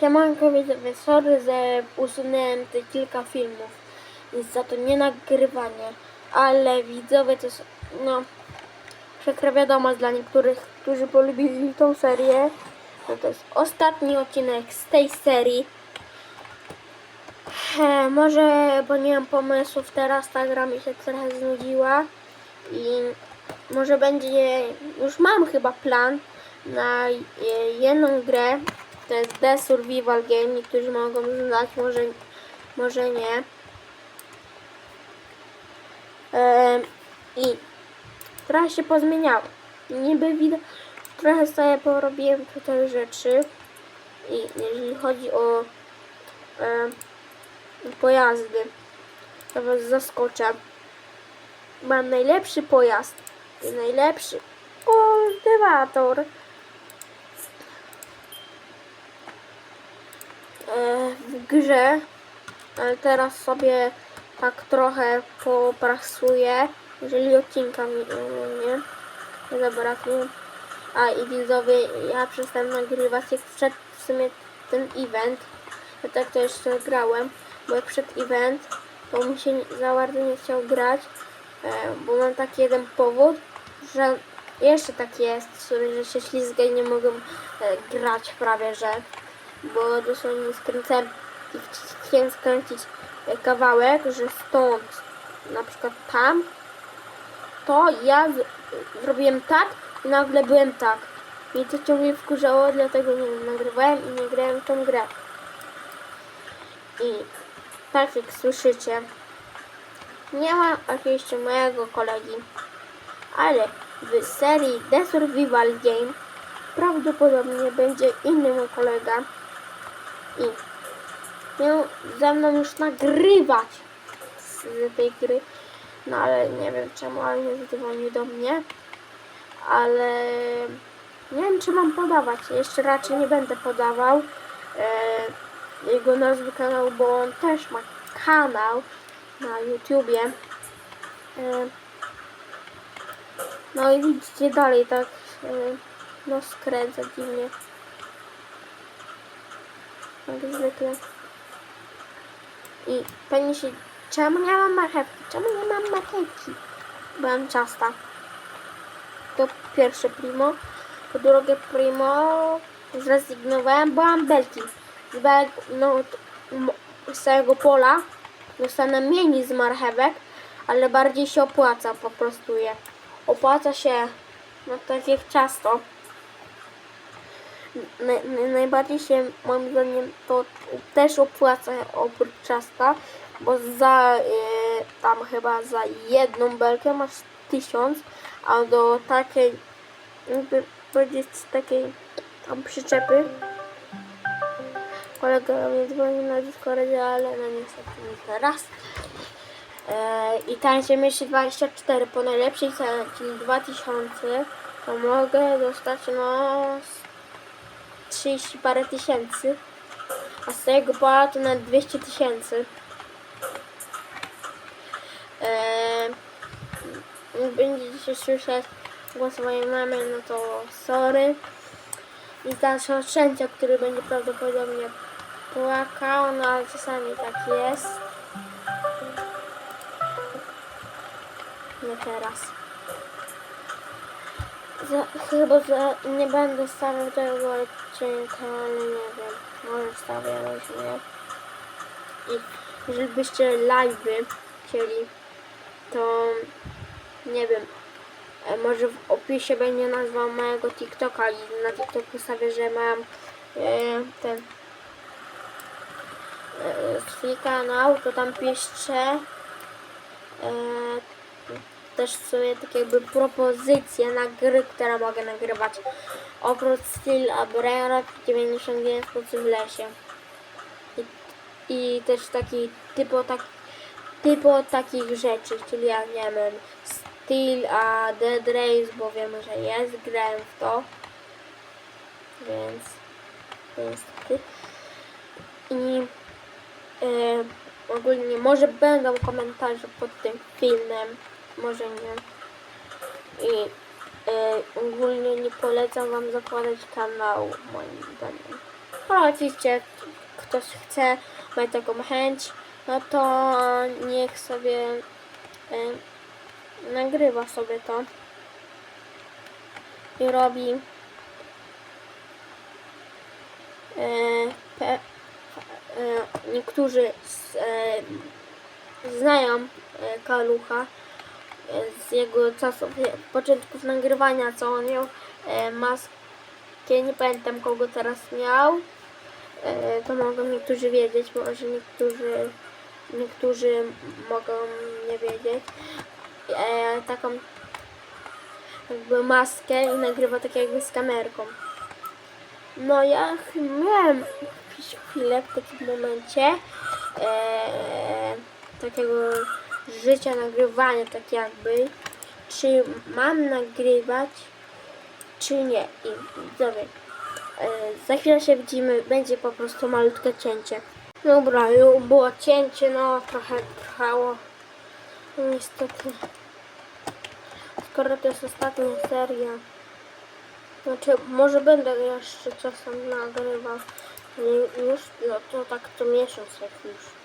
Siemanko widzowie, sorry, że usunąłem te kilka filmów i za to nie nagrywanie, ale widzowie to jest, no, przykra wiadomość dla niektórych, którzy polubili tą serię, no to jest ostatni odcinek z tej serii. Może, bo nie mam pomysłów teraz, ta gra mi się trochę znudziła i może będzie, już mam chyba plan na e, jedną grę, to jest The Survival Game, niektórzy mogą znać, może, może nie. I trochę się pozmieniało. Niby widać, trochę sobie porobiłem tutaj rzeczy i jeżeli chodzi o pojazdy, to was zaskoczę. Mam najlepszy pojazd najlepszy kultywator. W grze, ale teraz sobie tak trochę poprasuję, jeżeli odcinka mi e, nie, nie zabraknie. A i widzowie, ja przestałem nagrywać jak wszedł w sumie ten event, ja tak to jeszcze grałem, bo jak przed event, to mi się za bardzo nie chciał grać, e, bo mam taki jeden powód, że jeszcze tak jest, że się ślizgę i nie mogę e, grać prawie, że bo dosłownie skręcałem i chci- chciałem skręcić e, kawałek, że stąd na przykład tam to ja zrobiłem tak i nagle byłem tak. I to ciągle wkurzało, dlatego nie nagrywałem i nie grałem w tą grę. I tak jak słyszycie, nie ma oczywiście mojego kolegi, ale w serii The Survival Game prawdopodobnie będzie inny mój kolega i miał ze mną już nagrywać z tej gry, no ale nie wiem czemu, ale nie zadzwonił do mnie, ale nie wiem czy mam podawać, jeszcze raczej nie będę podawał e, jego nazwy kanału, bo on też ma kanał na YouTubie. E, no i widzicie dalej tak e, no skręca dziwnie. Jak zwykle. I pani się, czemu nie mam marchewki? Czemu nie mam marchewki? Byłem ciasta. To pierwsze primo. Po drugie primo zrezygnowałem, bo mam belki. Z belek, no, z całego pola dostanę mniej z marchewek, ale bardziej się opłaca po prostu je. Opłaca się, no tak jak ciasto. Naj, naj, najbardziej się moim zdaniem to też opłaca oprócz ciasta, bo za y, tam chyba za jedną belkę masz tysiąc, a do takiej jakby powiedzieć takiej tam przyczepy kolega mnie dzwoni na Discordzie, ale no niestety nie teraz. E, I tańsze mieć 24 po najlepszej cenie, czyli 2000, to mogę dostać no 30 parę tysięcy, a z tego pola to na 200 tysięcy. Eee, będziecie słyszeć głos mojej mamy, no to sorry. I za Trzecia, który będzie prawdopodobnie płakał, no ale czasami tak jest. Nie teraz. Za, chyba, że nie będę stawiał tego odcinka, ale nie wiem. Może stawię, może nie. I jeżeli byście live'y chcieli, to nie wiem. e, Może w opisie będzie nazwa mojego TikToka i na TikToku stawię, że mam e, ten e, swój kanał, to tam piszcie e, też sobie takie jakby propozycje na gry, które mogę nagrywać. Oprócz Steel Abrera 99 sposób w lesie. I, I też taki typo, tak, typo takich rzeczy, czyli ja nie wiem, Steel a Dead Race, bo wiemy, że jest, grałem w to. Więc niestety. I e, ogólnie może będą komentarze pod tym filmem, może nie. I e, ogólnie nie polecam wam zakładać kanału, moim zdaniem. A oczywiście ktoś chce, ma taką chęć, no to niech sobie e, nagrywa sobie to i robi e, pe, niektórzy z, znają Kalucha z jego czasów, początków nagrywania, co on miał e, maskę, nie pamiętam kogo teraz miał, e, to mogą niektórzy wiedzieć, może niektórzy, niektórzy mogą nie wiedzieć, e, taką jakby maskę i nagrywa tak jakby z kamerką. No ja miałem chwilę w takim momencie e, takiego życia, nagrywania tak jakby, czy mam nagrywać, czy nie. I widzowie, e, za chwilę się widzimy, będzie po prostu malutkie cięcie. Dobra, już było cięcie, no trochę trwało. Niestety. Skoro to jest ostatnia seria. Znaczy, może będę jeszcze czasem nagrywał. Już, no to tak co miesiąc jak już.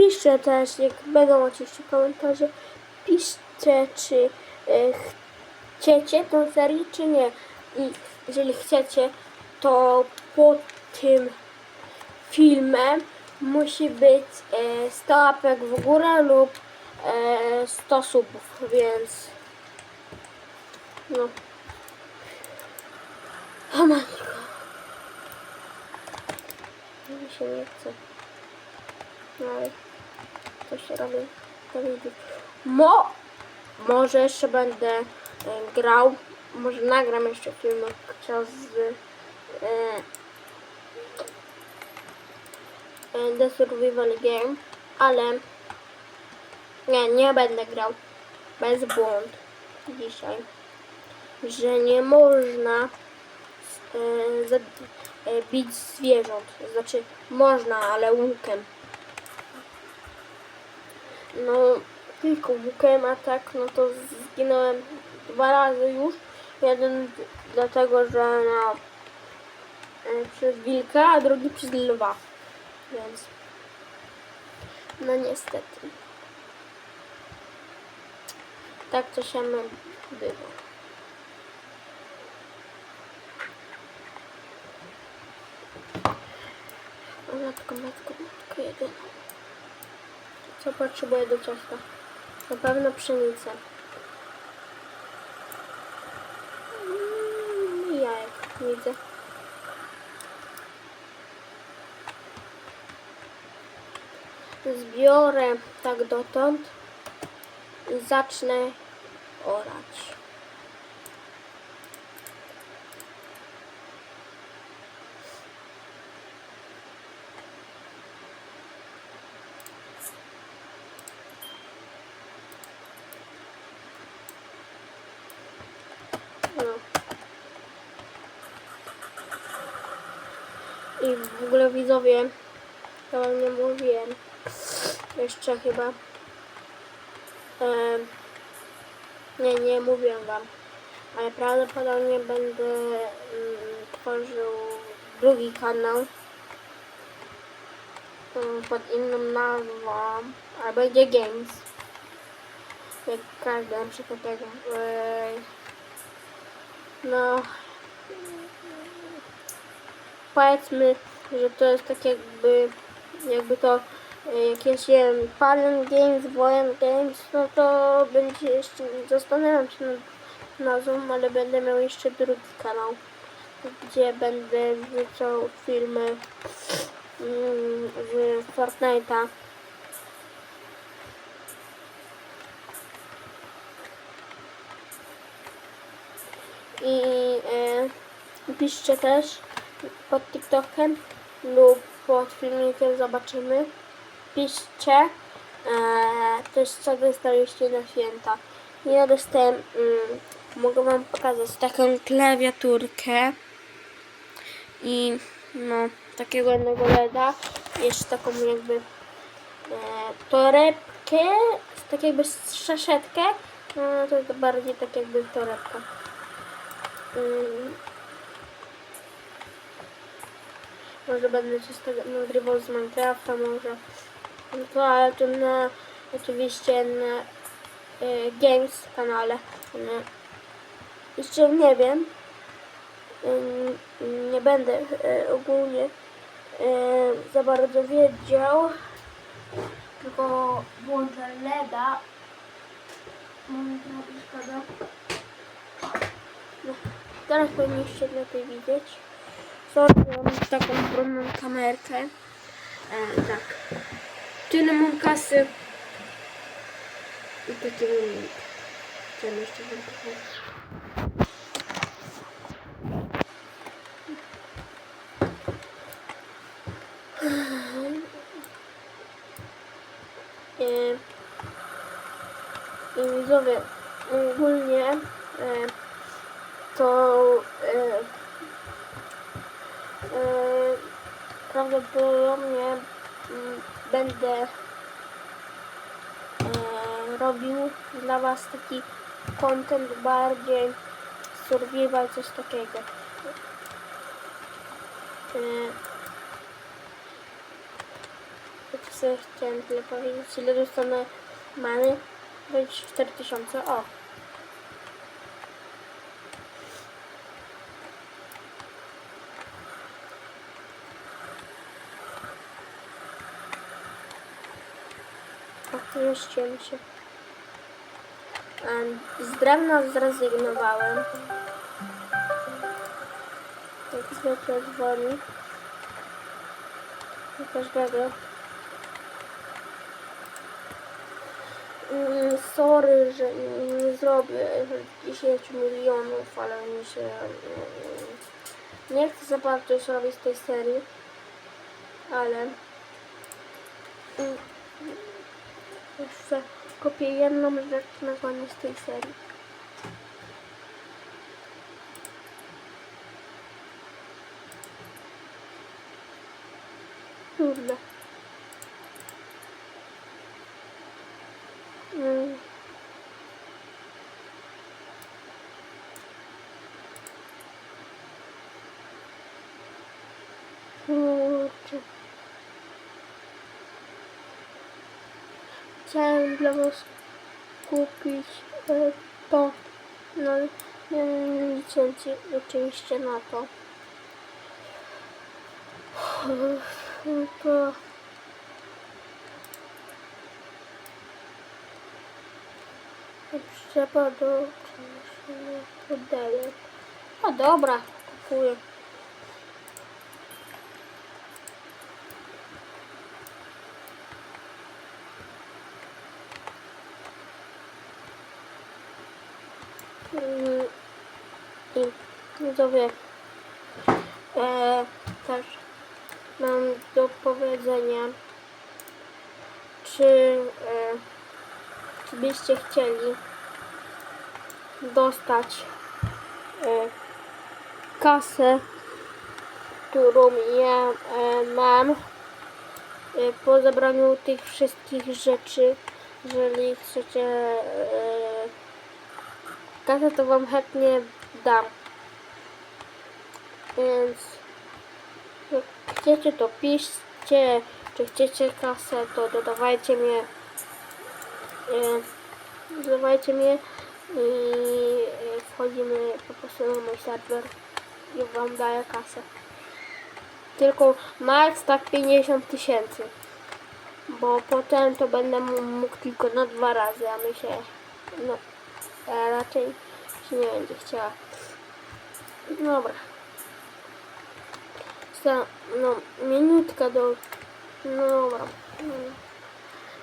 Piszcie też, jak będą oczywiście komentarze, piszcie, czy e, chcecie tą serię, czy nie. I jeżeli chcecie, to pod tym filmem musi być e, 100 łapek w górę lub e, 100 subów, więc no. O matko. Mi się nie chce. No to się robi. Mo! Może jeszcze będę e, grał. Może nagram jeszcze filmek czas z e, e, The Survival Game, ale nie, nie będę grał bez błąd dzisiaj, że nie można e, zabi- e, zwierząt, znaczy można, ale łukiem. No, tylko łukiem, a tak, no to zginąłem dwa razy już. Jeden dlatego, że no, e, przez wilka, a drugi przez lwa. Więc, no niestety. Tak to się bywa. Matko, matko, matko, jedyna. Co potrzebuję do ciasta? Na pewno pszenicę. Mm, jajek, widzę. Zbiorę tak dotąd i zacznę orać. No. I w ogóle widzowie, to wam nie mówiłem, jeszcze chyba, em, nie, nie mówiłem wam, ale prawdopodobnie będę mm, tworzył drugi kanał mm, pod inną nazwą, ale będzie Games, jak każdy na przykład tego. No, powiedzmy, że to jest tak jakby, jakby to e, jakieś wiem, Fallen Games, Wojen Games, no to będzie jeszcze, zastanawiam się nad nazwą, ale będę miał jeszcze drugi kanał, gdzie będę wrzucał filmy mm, z Fortnite'a. I e, piszcie też pod TikTokiem lub pod filmikiem zobaczymy. Piszcie e, też co dostaliście na święta. Ja dostałem, mm, mogę wam pokazać taką klawiaturkę i no takiego jednego LEDa, jeszcze taką jakby e, torebkę, tak jakby szaszetkę, no to jest bardziej tak jakby torebka. Mm. Może będę coś tego nagrywał z Minecrafta, może. No to, ale to na, oczywiście na y, Games kanale. Nie. Jeszcze nie wiem. Y, nie będę y, ogólnie y, za bardzo wiedział. Tylko włączę LEDa. Mam trochę szkoda. No, teraz powinniście lepiej widzieć. Sorry, mam taką brudną kamerkę. E, tak. Tyle mam kasy. I taki mam Co jeszcze wam pokażę? E, I widzowie, ogólnie e, to e, e, prawdopodobnie mm, będę e, robił dla Was taki content bardziej survival, coś takiego. E, co chciałem tyle powiedzieć, ile dostanę many? Być 4000, o. Zmieściłem się. Em, Z drewna zrezygnowałem. Jak zwykle dzwoni. Do każdego. Mm, Sorry, że nie zrobię 10 milionów, ale mi się mm, nie chcę za bardzo już robić tej serii, ale mm, jeszcze kopię jedną rzecz na koniec tej serii. Kurde. Mm. Chciałem dla was kupić e, to. No, nie mam licencji oczywiście na to. No to Trzeba do poddaję. A dobra, kupuję. Mm, I widzowie, e, też mam do powiedzenia, czy e, czy byście chcieli dostać e, kasę, którą ja e, mam e, po zebraniu tych wszystkich rzeczy. Jeżeli chcecie e, kasę, to wam chętnie dam. Więc jak chcecie, to piszcie. Czy chcecie kasę, to dodawajcie mnie e, dodawajcie mnie i e, wchodzimy po prostu na mój serwer i wam daję kasę. Tylko max tak 50 tysięcy. Bo potem to będę mógł tylko na dwa razy, a my się no ja raczej się nie będzie chciała. Dobra. No minutka do no dobra.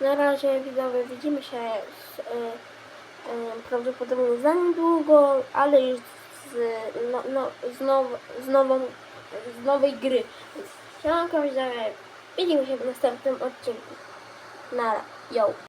Na razie widzowie widzimy się z, e, e, prawdopodobnie za niedługo, ale już z, no, no, z, now, z, nową, z nowej gry. Siemanko widzimy się w następnym odcinku. Nara, yo.